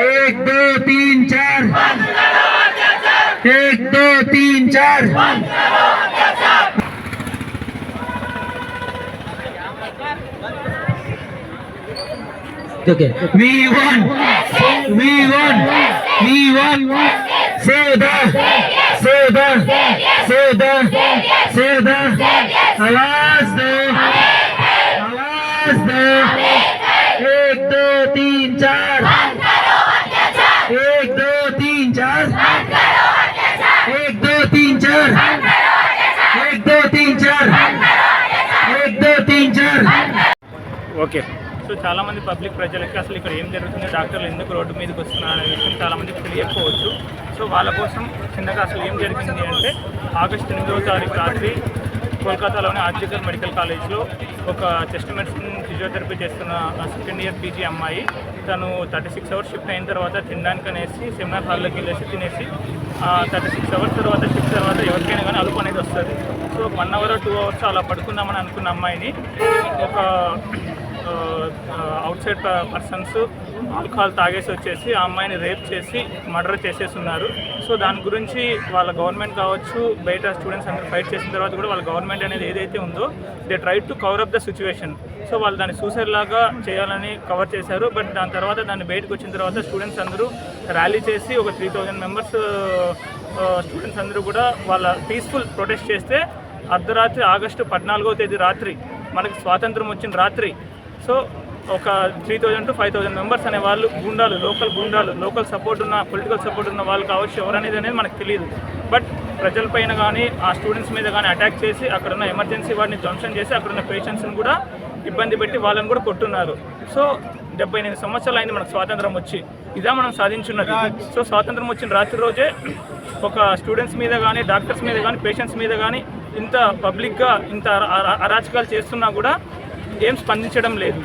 एक दो तीन चार एक दो तीन चार okay We want, we want, we want. Save the, save the, save the, cedo. Yes, yes. Olá. Okay. So చాలామంది పబ్లిక్ ప్రజలకి అసలు ఇక్కడ ఏం జరుగుతుంది డాక్టర్లు ఎందుకు రోడ్డు మీదకి వస్తున్నారు అనే విషయం చాలామందికి తెలియకపోవచ్చు. సో వాళ్ళ కోసం చిన్నగా అసలు ఏం జరిగింది అంటే ఆగస్టు ఎనిమిదవ తారీఖు రాత్రి కోల్కతాలోని ఆర్జికల్ మెడికల్ కాలేజ్లో ఒక చెస్ట్ మెడిసిన్ ఫిజియోథెరపీ చేస్తున్న సెకండ్ ఇయర్ పీజీ అమ్మాయి తను థర్టీ సిక్స్ అవర్స్ షిఫ్ట్ అయిన తర్వాత తినడానికి అనేసి సెమినార్ హాల్లోకి వెళ్ళేసి తినేసి థర్టీ సిక్స్ అవర్స్ తర్వాత షిఫ్ట్ తర్వాత ఎవరికైనా కానీ అలుపు అనేది వస్తుంది. So one hour two hours అలా పడుకుందామని అనుకున్న అమ్మాయిని ఒక అవుట్ సైడ్ పర్సన్స్ ఆల్కహాల్ తాగేసి వచ్చేసి ఆ అమ్మాయిని రేప్ చేసి మర్డర్ చేసేసి ఉన్నారు సో దాని గురించి వాళ్ళ గవర్నమెంట్ కావచ్చు బయట స్టూడెంట్స్ అందరూ ఫైట్ చేసిన తర్వాత కూడా వాళ్ళ గవర్నమెంట్ అనేది ఏదైతే ఉందో they try to cover up the situation so వాళ్ళు దాన్ని సూసైడ్ లాగా చేయాలని కవర్ చేశారు. బట్ దాని తర్వాత దాన్ని బయటకు వచ్చిన తర్వాత స్టూడెంట్స్ అందరూ ర్యాలీ చేసి ఒక త్రీ థౌజండ్ మెంబర్స్ స్టూడెంట్స్ అందరూ కూడా వాళ్ళ పీస్ఫుల్ ప్రొటెస్ట్ చేస్తే అర్ధరాత్రి ఆగస్టు పద్నాలుగో తేదీ రాత్రి మనకు స్వాతంత్రం వచ్చిన రాత్రి సో ఒక three thousand to five thousand members అనే వాళ్ళు గుండాలు లోకల్ గుండాలు లోకల్ సపోర్ట్ ఉన్న పొలిటికల్ సపోర్ట్ ఉన్న వాళ్ళు కావచ్చు ఎవరనేది అనేది మనకు తెలియదు బట్ ప్రజలపైన కానీ ఆ స్టూడెంట్స్ మీద కానీ అటాక్ చేసి అక్కడ ఉన్న ఎమర్జెన్సీ వాడిని ధ్వంసం చేసి అక్కడ ఉన్న పేషెంట్స్ని కూడా ఇబ్బంది పెట్టి వాళ్ళని కూడా కొట్టున్నారు. సో డెబ్బై ఎనిమిది సంవత్సరాలు అయింది మనకు స్వాతంత్రం వచ్చి. ఇదా మనం సాధించున్నది. సో స్వాతంత్రం వచ్చిన రాత్రి రోజే ఒక స్టూడెంట్స్ మీద కానీ డాక్టర్స్ మీద కానీ పేషెంట్స్ మీద కానీ ఇంత పబ్లిక్గా ఇంత అరాచకాలు చేస్తున్నా కూడా ఏం స్పందించడం లేదు.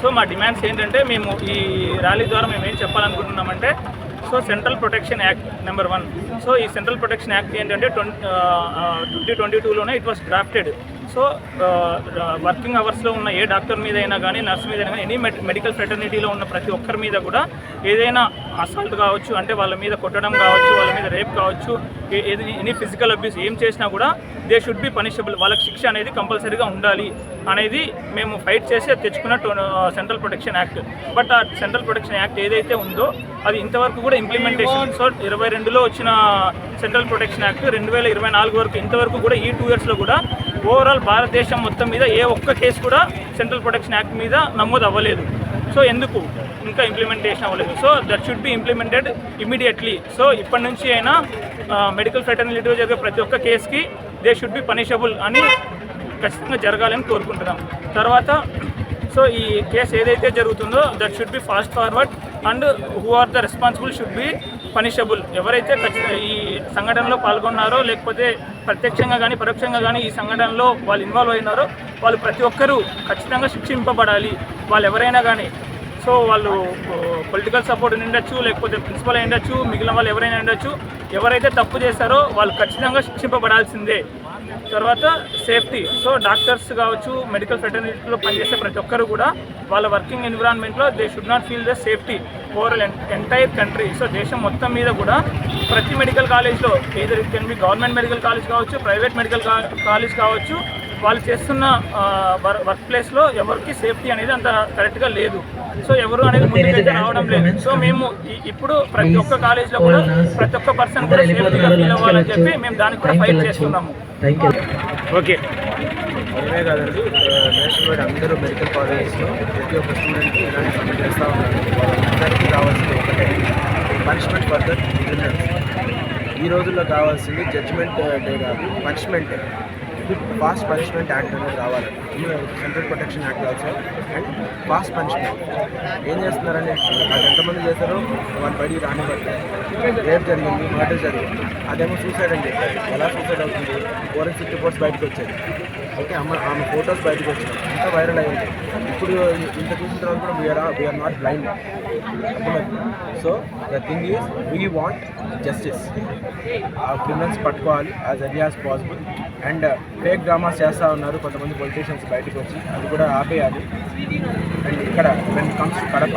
సో మా డిమాండ్స్ ఏంటంటే మేము ఈ ర్యాలీ ద్వారా మేము ఏం చెప్పాలనుకుంటున్నామంటే so central protection act number one. So ఈ సెంట్రల్ ప్రొటెక్షన్ యాక్ట్ ఏంటంటే twenty twenty twenty టూలోనే it was drafted. So working అవర్స్లో ఉన్న ఏ డాక్టర్ మీద అయినా కానీ నర్స్ మీద అయినా కానీ ఎనీ మెడికల్ ఫెటర్నిటీలో ఉన్న ప్రతి ఒక్కరి మీద కూడా ఏదైనా అసాల్ట్ కావచ్చు అంటే వాళ్ళ మీద కొట్టడం కావచ్చు వాళ్ళ మీద రేప్ కావచ్చు ఏది ఎనీ ఫిజికల్ అబ్యూస్ ఏం చేసినా కూడా దే షుడ్ బి పనిషబుల్. వాళ్ళకి శిక్ష అనేది కంపల్సరీగా ఉండాలి అనేది మేము ఫైట్ చేసి తెచ్చుకున్న సెంట్రల్ ప్రొటెక్షన్ యాక్ట్. బట్ ఆ సెంట్రల్ ప్రొటెక్షన్ యాక్ట్ ఏదైతే ఉందో అది ఇంతవరకు కూడా ఇంప్లిమెంటేషన్ సో ఇరవై రెండులో వచ్చిన సెంట్రల్ ప్రొటెక్షన్ యాక్ట్ రెండు వేల ఇరవై నాలుగు వరకు ఇంతవరకు కూడా ఈ టూ ఇయర్స్లో కూడా ఓవరాల్ భారతదేశం మొత్తం మీద ఏ ఒక్క కేసు కూడా సెంట్రల్ ప్రొటెక్షన్ యాక్ట్ మీద నమోదు అవ్వలేదు. సో ఎందుకు? ఇంకా ఇంప్లిమెంటేషన్ అవ్వలేదు so that should be implemented immediately so ఇప్పటి నుంచి అయినా మెడికల్ ఫెటర్నిలిటీలో జరిగే ప్రతి ఒక్క కేసుకి దే షుడ్ బి పనిషబుల్ అని ఖచ్చితంగా జరగాలని కోరుకుంటున్నాం. తర్వాత సో ఈ కేసు ఏదైతే జరుగుతుందో that should be fast forward and who are the responsible should be punishable ఎవరైతే ఖచ్చితంగా ఈ సంఘటనలో పాల్గొన్నారో లేకపోతే ప్రత్యక్షంగా కానీ పరోక్షంగా కానీ ఈ సంఘటనలో వాళ్ళు ఇన్వాల్వ్ అయినారో వాళ్ళు ప్రతి ఒక్కరూ ఖచ్చితంగా శిక్షింపబడాలి. వాళ్ళు ఎవరైనా కానీ సో వాళ్ళు పొలిటికల్ సపోర్ట్ ఉండొచ్చు లేకపోతే ప్రిన్సిపల్ ఉండొచ్చు మిగిలిన వాళ్ళు ఎవరైనా ఉండొచ్చు. ఎవరైతే తప్పు చేశారో వాళ్ళు ఖచ్చితంగా శిక్షింపబడాల్సిందే. తర్వాత సేఫ్టీ సో డాక్టర్స్ కావచ్చు మెడికల్ ఫెటర్నిటీలో పనిచేసే ప్రతి ఒక్కరు కూడా వాళ్ళ working ఎన్విరాన్మెంట్లో they should not feel the safety overall entire country so దేశం మొత్తం మీద కూడా ప్రతి మెడికల్ కాలేజ్లో ఏదో can be government medical college కావచ్చు ప్రైవేట్ మెడికల్ కాలేజ్ కావచ్చు వాళ్ళు చేస్తున్న వర్క్ ప్లేస్లో ఎవరికి సేఫ్టీ అనేది అంత కరెక్ట్గా లేదు. సో ఎవరు అనేది ముందుకైతే రావడం లేదు. సో మేము ఈ- ఇప్పుడు ప్రతి ఒక్క కాలేజ్లో కూడా ప్రతి ఒక్క పర్సన్ కూడా సేఫ్టీగా ఫీల్ అవ్వాలని చెప్పి మేము దానికి కూడా ఫైట్ చేస్తున్నాము. ఓకే ఇవే కాదండి నేషనల్ వైడ్ అందరూ మెడికల్ కాలేజెస్లో ప్రతి ఒక్క స్టూడెంట్కి ఇలాంటి పనులు చేస్తూ ఉన్నారు. అందరికీ కావాల్సింది ఒకటే పనిష్మెంట్ ఫర్ ద ఈ రోజుల్లో కావాల్సింది జడ్జిమెంట్ డే కాదు పనిష్మెంట్ ఫాస్ట్ పనిష్మెంట్ యాక్ట్ అనేది రావాలి. Central protection act also and fast punishment. ఏం చేస్తున్నారని వాళ్ళు ఎంతమంది చేశారో వాళ్ళు బయటికి రానివ్వట్లేదు. రేప్ జరిగింది మర్డర్ జరిగింది. అదేమో సూసైడ్ అని చెప్పారు. ఎలా సూసైడ్ అవుతుంది? ఫోరెన్సిక్ రిపోర్ట్స్ బయటకు వచ్చాయి ఓకే అమ్మ ఆమె ఫొటోస్ బయటకు వచ్చినాయి. అంతా వైరల్ అయ్యింది. ఇప్పుడు ఇంత చూసిన తర్వాత కూడా we are we are not blind so the thing is we want justice ఆ క్రిమినల్స్ పట్టుకోవాలి as early as possible and fake dramas చేస్తూ ఉన్నారు కొంతమంది పొలిటీషియన్స్ బయటకు వచ్చి. అది కూడా ఆపేయాలి. అండ్ ఇక్కడ when comes to Kadapa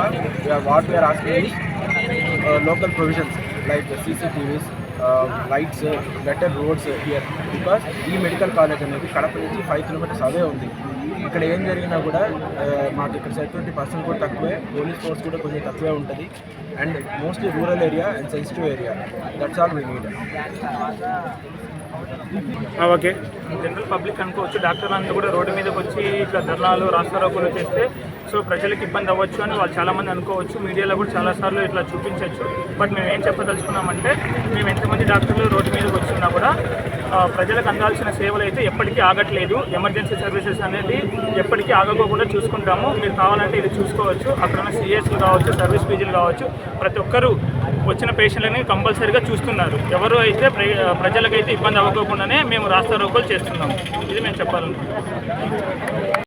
what we are asking local provisions like CCTVs lights better roads here because ఈ మెడికల్ కాలేజ్ అనేది కడప నుంచి ఫైవ్ కిలోమీటర్స్ అవే ఉంది. ఇక్కడ ఏం జరిగినా కూడా uh, మాకు ఇక్కడ సెక్యూరిటీ పర్సన్ కూడా తక్కువే పోలీస్ ఫోర్స్ కూడా కొంచెం తక్కువే ఉంటుంది. And mostly rural area and sensitive area that's all we need okay. General public అనుకోవచ్చు. డాక్టర్లు అంతా కూడా రోడ్డు మీదకి వచ్చి ఇట్లా ధర్నాలు రాస్తారోకులు చేస్తే సో ప్రజలకు ఇబ్బంది అవ్వచ్చు అని వాళ్ళు చాలామంది అనుకోవచ్చు. మీడియాలో కూడా చాలాసార్లు ఇట్లా చూపించవచ్చు. బట్ మేము ఏం చెప్పదలుచుకున్నామంటే మేము ఎంతమంది డాక్టర్లు రోడ్డు మీదకి వచ్చినా కూడా ప్రజలకు అందాల్సిన సేవలు అయితే ఎప్పటికీ ఆగట్లేదు. ఎమర్జెన్సీ సర్వీసెస్ అనేది ఎప్పటికీ ఆగకోకుండా చూసుకుంటాము. మీరు కావాలంటే ఇది చూసుకోవచ్చు. అక్కడ ఉన్న సిఎస్లు కావచ్చు సర్వీస్ ఫీజులు కావచ్చు ప్రతి ఒక్కరూ వచ్చిన పేషెంట్లని కంపల్సరీగా చూస్తున్నారు. ఎవరు అయితే ప్ర- ప్రజలకైతే ఇబ్బంది అవ్వకోకుండానే మేము రాస్తా రోకోలు చేస్తున్నాము. ఇది మేము చెప్పాలనుకుంటున్నాం.